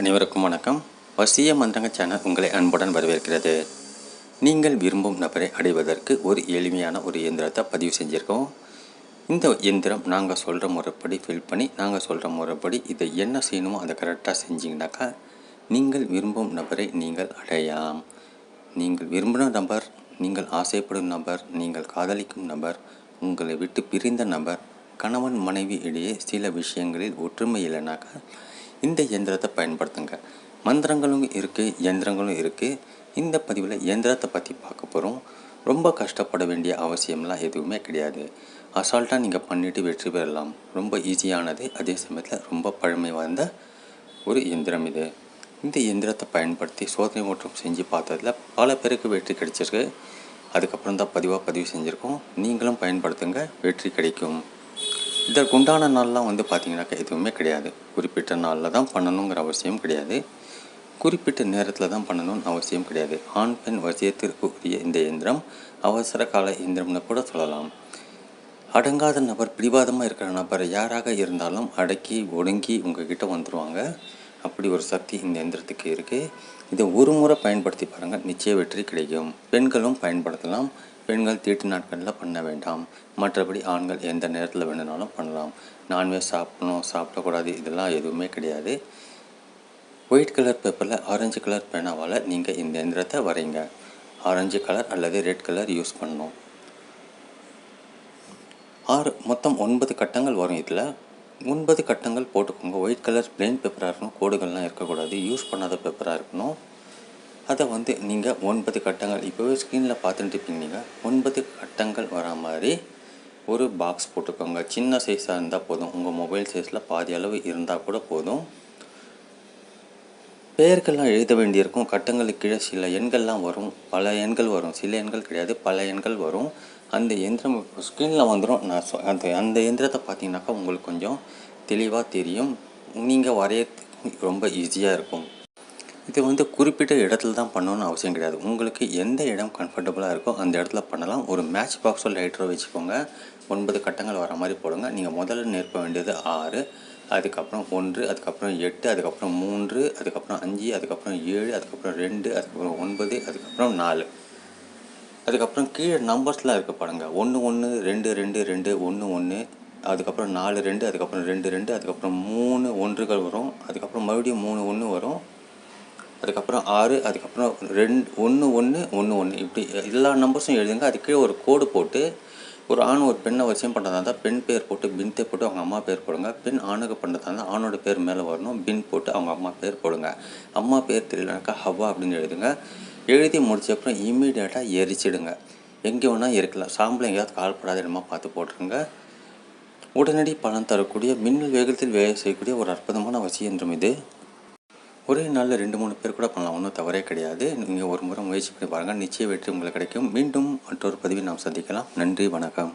அனைவருக்கும் வணக்கம். வசிய மந்திரங்க சேனல் உங்களை அன்புடன் வரவேற்கிறது. நீங்கள் விரும்பும் நபரை அடைவதற்கு ஒரு எளிமையான ஒரு இயந்திரத்தை பதிவு செஞ்சுருக்கோம். இந்த இயந்திரம் நாங்கள் சொல்கிற முறைப்படி ஃபில் பண்ணி நாங்கள் சொல்கிற முறைப்படி இதை என்ன செய்யணுமோ அதை கரெக்டாக செஞ்சிங்கனாக்கா நீங்கள் விரும்பும் நபரை நீங்கள் அடையலாம். நீங்கள் விரும்பின நபர் நீங்கள் ஆசைப்படும் நபர் நீங்கள் காதலிக்கும் நபர் உங்களை விட்டு பிரிந்த நபர் கணவன் மனைவி இடையே சில விஷயங்களில் ஒற்றுமை இல்லைனாக்கா இந்த இயந்திரத்தை பயன்படுத்துங்க. மந்திரங்களும் இருக்குது இயந்திரங்களும் இருக்குது இந்த பதிவில் இயந்திரத்தை பற்றி பார்க்க போகிறோம் ரொம்ப கஷ்டப்பட வேண்டிய அவசியம்லாம் எதுவுமே கிடையாது. அசால்ட்டாக நீங்கள் பண்ணிவிட்டு வெற்றி பெறலாம். ரொம்ப ஈஸியானது. அதே சமயத்தில் ரொம்ப பழமை வாய்ந்த ஒரு இயந்திரம் இது. இந்த இயந்திரத்தை பயன்படுத்தி சோதனை ஓட்டம் செஞ்சு பார்த்ததில் பல பேருக்கு வெற்றி கிடைச்சிருக்கு. அதுக்கப்புறம் தான் பதிவாக பதிவு செஞ்சுருக்கோம். நீங்களும் பயன்படுத்துங்க. வெற்றி கிடைக்கும். இதற்குண்டான நாள்லாம் வந்து பார்த்திங்கனாக்கா எதுவுமே கிடையாது. குறிப்பிட்ட நாளில் தான் பண்ணணுங்கிற அவசியம் கிடையாது. குறிப்பிட்ட நேரத்தில் தான் பண்ணணும்னு அவசியம் கிடையாது. ஆண் பெண் வசியத்திற்கு உரிய இந்த இயந்திரம் அவசர கால இயந்திரம்னு கூட சொல்லலாம். அடங்காத நபர் பிடிவாதமாக இருக்கிற நபர் யாராக இருந்தாலும் அடக்கி ஒடுங்கி உங்ககிட்ட வந்துடுவாங்க அப்படி ஒரு சக்தி இந்த எந்திரத்துக்கு இருக்குது இதை ஒரு முறை பயன்படுத்தி பாருங்கள் நிச்சய வெற்றி கிடைக்கும். பெண்களும் பயன்படுத்தலாம். பெண்கள் தீட்டு நாட்களில் பண்ண வேண்டாம். மற்றபடி ஆண்கள் எந்த நேரத்தில் வேணுனாலும் பண்ணலாம். நான்வெஜ் சாப்பிடணும் சாப்பிடக்கூடாது இதெல்லாம் எதுவுமே கிடையாது. ஒயிட் கலர் பேப்பரில் ஆரஞ்சு கலர் பேனாவால் நீங்கள் இந்த எந்திரத்தை வரைங்க. ஆரஞ்சு கலர் அல்லது ரெட் கலர் யூஸ் பண்ணணும். ஆறு மொத்தம் ஒன்பது கட்டங்கள் வரும் இதில். ஒன்பது கட்டங்கள் போட்டுக்கோங்க. ஒயிட் கலர் பிளெயின் பேப்பராக இருக்கணும். கோடுகள்லாம் இருக்கக்கூடாது. யூஸ் பண்ணாத பேப்பராக இருக்கணும். அதை வந்து நீங்கள் ஒன்பது கட்டங்கள் இப்போவே ஸ்க்ரீனில் பார்த்துட்டு இருப்பீங்க நீங்கள் ஒன்பது கட்டங்கள் வரா மாதிரி ஒரு பாக்ஸ் போட்டுக்கோங்க. சின்ன சைஸாக இருந்தால் போதும். உங்கள் மொபைல் சைஸில் பாதி அளவு இருந்தால் கூட போதும். பெயர்கள்லாம் எழுத வேண்டியிருக்கும். கட்டங்களுக்கு கீழே சில எண்கள்லாம் வரும். பல எண்கள் வரும். சில எண்கள் கிடையாது. பல எண்கள் வரும். அந்த எந்திரம் ஸ்க்ரீனில் வந்துடும் நான் சொ அந்த அந்த எந்திரத்தை பார்த்தீங்கன்னாக்கா உங்களுக்கு கொஞ்சம் தெளிவாக தெரியும். நீங்கள் வரைய ரொம்ப ஈஸியாக இருக்கும். இது வந்து குறிப்பிட்ட இடத்துல தான் பண்ணணும்னு அவசியம் கிடையாது. உங்களுக்கு எந்த இடம் கம்ஃபர்டபுளாக இருக்கோ அந்த இடத்துல பண்ணலாம். ஒரு மேட்ச் பாக்ஸோ லைட்டரோ வச்சுக்கோங்க. ஒன்பது கட்டங்கள் வர மாதிரி போடுங்க. நீங்கள் முதல்ல நிற்ப வேண்டியது ஆறு அதுக்கப்புறம் ஒன்று அதுக்கப்புறம் எட்டு அதுக்கப்புறம் மூன்று அதுக்கப்புறம் அஞ்சு அதுக்கப்புறம் ஏழு அதுக்கப்புறம் ரெண்டு அதுக்கப்புறம் ஒன்பது அதுக்கப்புறம் நாலு. அதுக்கப்புறம் கீழே நம்பர்ஸ்லாம் இருக்க பாருங்கள் ஒன்று ஒன்று ரெண்டு ரெண்டு ரெண்டு ஒன்று ஒன்று அதுக்கப்புறம் நாலு ரெண்டு அதுக்கப்புறம் ரெண்டு ரெண்டு அதுக்கப்புறம் மூணு ஒன்றுகள் வரும். அதுக்கப்புறம் மறுபடியும் மூணு ஒன்று வரும். அதுக்கப்புறம் ஆறு அதுக்கப்புறம் ரெண்டு ஒன்று ஒன்று ஒன்று ஒன்று இப்படி எல்லா நம்பர்ஸும் எழுதுங்க. அதுக்கு கீழே ஒரு கோடு போட்டு ஒரு ஆண் ஒரு பெண்ணை வசியம் பண்ணுறதா இருந்தால் பெண் பேர் போட்டு பின்தே போட்டு அவங்க அம்மா பேர் போடுங்க. பெண் ஆணுக்கு பண்ணுறதா இருந்தால் ஆணோட பேர் மேலே வரணும். பின் போட்டு அவங்க அம்மா பேர் போடுங்க. அம்மா பேர் தெரியலனாக்கா ஹவா அப்படின்னு எழுதுங்க. எழுதி முடிச்சப்புறம் இம்மீடியட்டாக எரிச்சிடுங்க. எங்கே வேணால் இருக்கலாம். சாம்பல் எங்கேயாவது கால்படாத இடமா பார்த்து போட்டுருங்க. உடனடி பலன் தரக்கூடிய மின்னல் வேகத்தில் வேலை செய்யக்கூடிய ஒரு அற்புதமான வசியன்றம் இது. ஒரே நாளில் ரெண்டு மூணு பேர் கூட பண்ணலாம். ஒன்றும் தவறே கிடையாது. நீங்கள் ஒரு முறை முயற்சி பண்ணி பாருங்கள் நிச்சய வெற்றி உங்களுக்கு கிடைக்கும். மீண்டும் மற்றொரு பதிவை நாம் சந்திக்கலாம். நன்றி வணக்கம்.